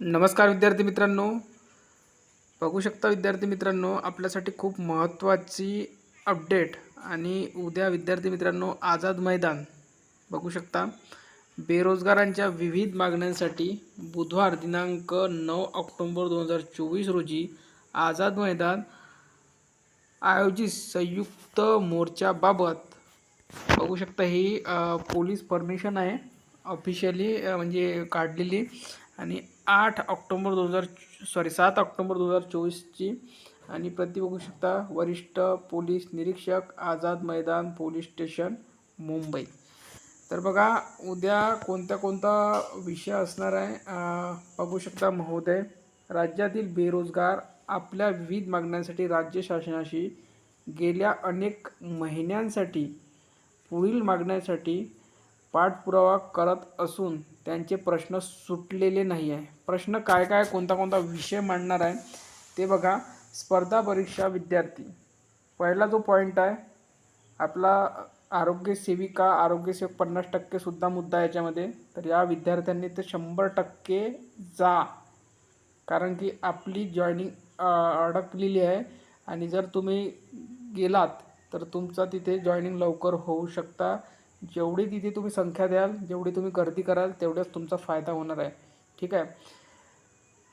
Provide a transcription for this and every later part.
नमस्कार विद्यार्थी मित्रांनो. बघू शकता विद्यार्थी मित्रांनो आपल्यासाठी खूप महत्त्वाची अपडेट आणि उद्या विद्यार्थी मित्रांनो आझाद मैदान. बघू शकता बेरोजगारांच्या विविध मागण्यांसाठी बुधवार दिनांक नऊ ऑक्टोंबर दोन हजार चोवीस रोजी आझाद मैदान आयोजित संयुक्त मोर्चाबाबत बघू शकता ही पोलीस परमिशन आहे. ऑफिशियली म्हणजे काढलेली आणि आठ ऑक्टोंबर दोन हजार सॉरी सात ऑक्टोंबर दोन हजार चोवीसची. आणि प्रति बघू शकता वरिष्ठ पोलीस निरीक्षक आझाद मैदान पोलीस स्टेशन मुंबई. तर बघा उद्या कोणत्या कोणता विषय असणार आहे बघू शकता महोदय. राज्यातील बेरोजगार आपल्या विविध मागण्यांसाठी राज्य शासनाशी गेल्या अनेक महिन्यांसाठी पुढील मागण्यासाठी पाठपुरावा करत असून त्यांचे प्रश्न सुटलेले नाही आहे. प्रश्न काय काय कोणता कोणता विषय मांडणार आहे ते बघा. स्पर्धा परीक्षा विद्यार्थी. पहिला जो पॉईंट आहे आपला आरोग्य सेविका आरोग्य सेवक पन्नास टक्केसुद्धा मुद्दा आहे याच्यामध्ये. तर या विद्यार्थ्यांनी तर शंभर टक्के जा. कारण की आपली जॉईनिंग अडकलेली आहे. आणि जर तुम्ही गेलात तर तुमचा तिथे जॉईनिंग लवकर होऊ शकता. जेवढी तिथे तुम्ही संख्या द्याल जेवढी तुम्ही गर्दी कराल तेवढ्याच तुमचा फायदा होणार आहे. ठीक आहे?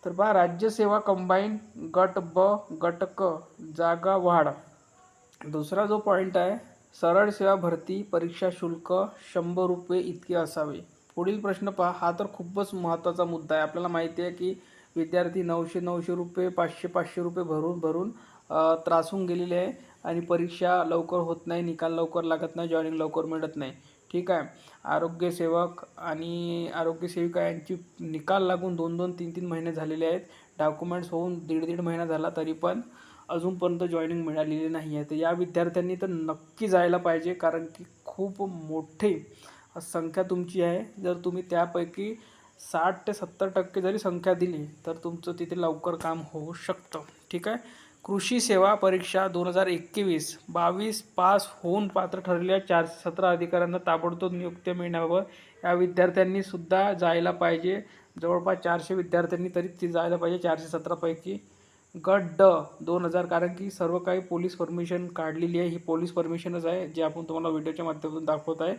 तर बा राज्यसेवा कंबाईन गट ब गट क जागा वाढ. दुसरा जो पॉईंट आहे सरळ सेवा भरती परीक्षा शुल्क शंभर रुपये इतके असावे. पुढील प्रश्न पहा हा तर खूपच महत्त्वाचा मुद्दा आहे. आपल्याला माहिती आहे की विद्यार्थी नऊशे नऊशे रुपये पाचशे पाचशे रुपये भरून भरून त्रासून गेलेले आहे. आणि परीक्षा लवकर होत नाही निकाल लवकर लागत नाही जॉईनिंग लवकर मिळत नाही. ठीक आहे? आरोग्यसेवक आणि आरोग्यसेविका यांची निकाल लागून दोन दोन तीन तीन महिने झालेले आहेत. डॉक्युमेंट्स होऊन दीड दीड महिना झाला तरी पण अजूनपर्यंत जॉईनिंग मिळालेली नाही आहे. तर या विद्यार्थ्यांनी तर नक्की जायला पाहिजे कारण की खूप मोठी संख्या तुमची आहे. जर तुम्ही त्यापैकी साठ ते सत्तर टक्के जरी संख्या दिली तर तुमचं तिथे लवकर काम होऊ शकतं. ठीक आहे? कृषी सेवा परीक्षा दोन हजार एकवीस बावीस पास होऊन पात्र ठरलेल्या चारशे सतरा अधिकाऱ्यांना ताबडतोब नियुक्त्या मिळण्याबाबत या विद्यार्थ्यांनी सुद्धा जायला पाहिजे. जवळपास चारशे विद्यार्थ्यांनी तरी ती जायला पाहिजे चारशे सतरापैकी गट ड दोन हजार कारण की सर्व काही पोलीस परमिशन काढलेली आहे. ही पोलीस परमिशनच आहे जे आपण तुम्हाला व्हिडिओच्या माध्यमातून दाखवत आहे.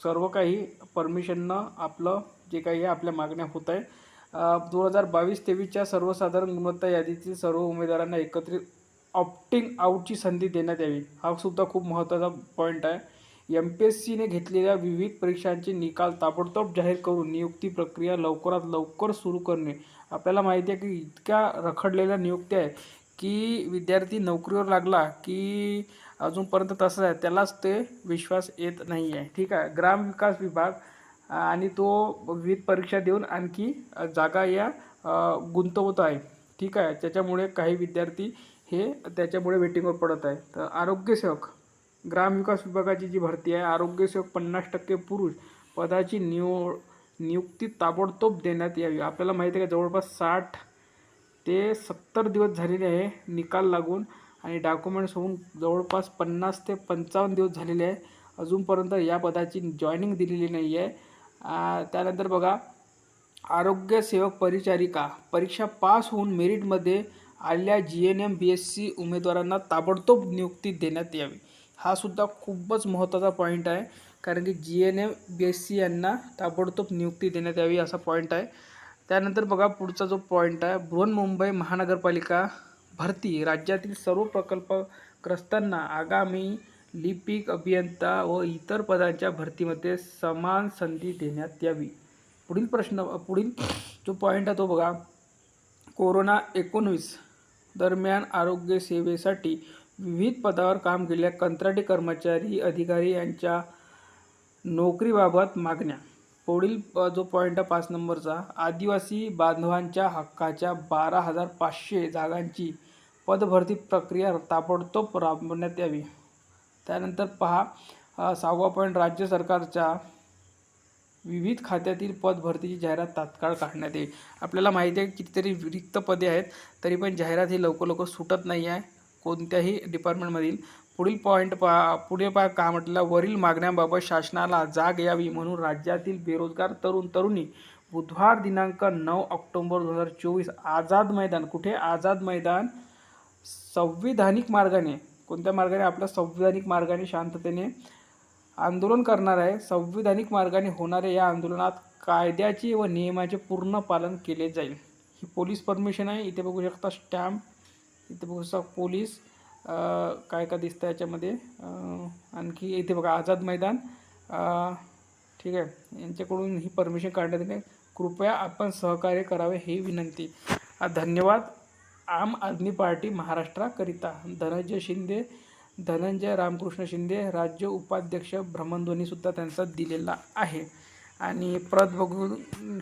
सर्व काही परमिशननं आपलं जे काही आहे आपल्या मागण्या होत आहे. दोन हजार बावीस तेवीसच्या सर्वसाधारण गुणवत्ता यादीतील सर्व उमेदवारांना एकत्रित ऑप्टिंग आऊटची संधी देण्यात यावी. हा सुद्धा खूप महत्त्वाचा पॉईंट आहे. एम पी एस सीने घेतलेल्या विविध परीक्षांचे निकाल ताबडतोब जाहीर करून नियुक्ती प्रक्रिया लवकरात लवकर सुरू करणे. आपल्याला माहिती आहे की इतक्या रखडलेल्या नियुक्त्या आहे की विद्यार्थी नोकरीवर लागला की अजूनपर्यंत तसंच आहे. त्यालाच ते विश्वास येत नाही आहे ठीक आहे. ग्रामविकास विभाग आणि तो विविध परीक्षा देऊन आणखी जागा या गुंतवत आहे. ठीक आहे? त्याच्यामुळे काही विद्यार्थी हे त्याच्यामुळे वेटिंगवर पडत आहे तर आरोग्यसेवक ग्रामविकास विभागाची जी भरती आहे आरोग्यसेवक पन्नास टक्के पुरुष पदाची निव नियुक्ती ताबडतोब देण्यात यावी. आपल्याला माहिती आहे का? जवळपास साठ ते सत्तर दिवस झालेले आहे निकाल लागून आणि डॉक्युमेंट्स होऊन जवळपास पन्नास ते पंचावन्न दिवस झालेले आहे. अजूनपर्यंत या पदाची जॉईनिंग दिलेली नाही आहे त्यानंतर बघा आरोग्य सेवक परिचारिका परीक्षा पास होऊन मेरिटमध्ये आलेल्या G N M B S C उमेदवारांना ताबडतोब नियुक्ती देण्यात यावी. हा सुद्धा खूपच महत्त्वाचा पॉईंट आहे कारण की G N M B S C यांना ताबडतोब नियुक्ती देण्यात यावी असा पॉईंट आहे. त्यानंतर बघा पुढचा जो पॉईंट आहे बृहन्मुंबई महानगरपालिका भरती राज्यातील सर्व प्रकल्पग्रस्तांना आगामी लिपिक अभियंता व इतर पदांच्या भरतीमध्ये समान संधी देण्यात यावी. पुढील प्रश्न पुढील जो पॉईंट आहे तो बघा. कोरोना एकोणवीस दरम्यान आरोग्य सेवेसाठी विविध पदावर काम केलेल्या कंत्राटी कर्मचारी अधिकारी यांच्या नोकरीबाबत मागण्या. पुढील जो पॉईंट आहे पाच नंबरचा आदिवासी बांधवांच्या हक्काच्या बारा हजार पाचशे जागांची पदभरती प्रक्रिया ताबडतोब राबवण्यात यावी. त्यानंतर पहा सहावा पॉईंट राज्य सरकारच्या विविध खात्यातील पद भरतीची जाहिरात तात्काळ काढण्यात येईल. आपल्याला माहिती आहे कितीतरी रिक्त पदे आहेत तरी पण जाहिरात ही लवकर लवकर सुटत नाही आहे कोणत्याही डिपार्टमेंटमधील पुढील पॉईंट पहा पुढे पहा का म्हटलं? वरील मागण्यांबाबत शासनाला जाग यावी म्हणून राज्यातील बेरोजगार तरुण तरुणी बुधवार दिनांक नऊ ऑक्टोबर दोन हजार चोवीस आझाद मैदान कुठे? आझाद मैदान संविधानिक मार्गाने कोणत्या मार्गाने आपल्या संविधानिक मार्गाने शांततेने आंदोलन करणार आहे संविधानिक मार्गाने होणाऱ्या या आंदोलनात कायद्याचे व नियमाचे पूर्ण पालन केले जाईल. ही पोलीस परमिशन आहे. इथे बघू शकता स्टॅम्प. इथे बघू शकता पोलीस. काय काय दिसतं याच्यामध्ये? आणखी इथे बघा आझाद मैदान. ठीक आहे. यांच्याकडून ही परमिशन काढण्यात येते. कृपया आपण सहकार्य करावे ही विनंती. धन्यवाद. आम आदमी पार्टी महाराष्ट्राकरिता. धनंजय शिंदे धनंजय रामकृष्ण शिंदे राज्य उपाध्यक्ष भ्रमणध्वनीसुद्धा त्यांचा दिलेला आहे. आणि प्रत बघू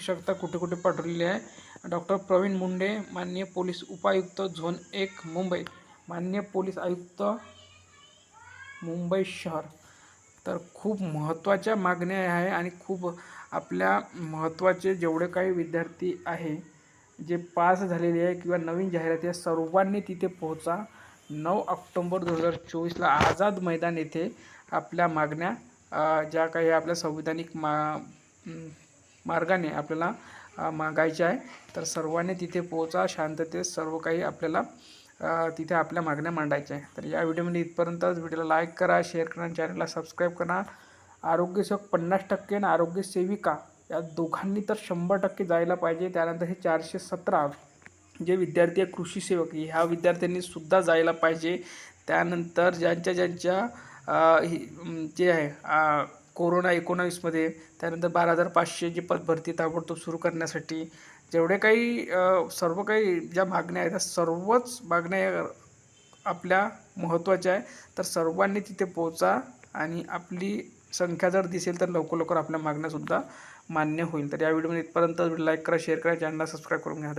शकता कुठे कुठे पाठवलेली आहे. डॉक्टर प्रवीण मुंडे माननीय पोलीस उपायुक्त झोन एक मुंबई. माननीय पोलीस आयुक्त मुंबई शहर. तर खूप महत्त्वाच्या मागण्या आहे आणि खूप आपल्या महत्त्वाचे जेवढे काही विद्यार्थी आहे जे पास झालेले आहे किंवा नवीन जाहिराती आहे सर्वांनी तिथे पोहोचा. नऊ ऑक्टोंबर दोन हजार चोवीसला आझाद मैदान येथे आपल्या मागण्या ज्या काही आपल्या संविधानिक मा मार्गाने आपल्याला मागायच्या आहे तर सर्वांनी तिथे पोहोचा शांततेत सर्व काही आपल्याला तिथे आपल्या मागण्या मांडायच्या आहे. तर या व्हिडिओमध्ये इथपर्यंतच व्हिडिओला लाईक करा शेअर करा चॅनलला सबस्क्राईब करा. आरोग्यसेवक पन्नास टक्के आणि आरोग्यसेविका या दोघांनी तर शंभर टक्के जायला पाहिजे. त्यानंतर हे चारशे सतरा जे विद्यार्थी आहे कृषी सेवक ह्या विद्यार्थ्यांनी सुद्धा जायला पाहिजे. त्यानंतर ज्यांच्या ज्यांच्या जे आहे कोरोना एकोणावीसमध्ये त्यानंतर बारा हजार पाचशे जी पदभरती ताबडतोब सुरू करण्यासाठी जेवढे काही सर्व काही ज्या मागण्या आहेत त्या सर्वच मागण्या आपल्या महत्त्वाच्या आहे तर सर्वांनी तिथे पोचा आणि आपली संख्या जर दिसेल तर लवकर लवकर आपल्या मागण्यासुद्धा मान्य होईल. तर या व्हिडिओमध्ये इथपर्यंत लाईक करा शेअर करा चॅनलला सबस्क्राईब करून घ्या.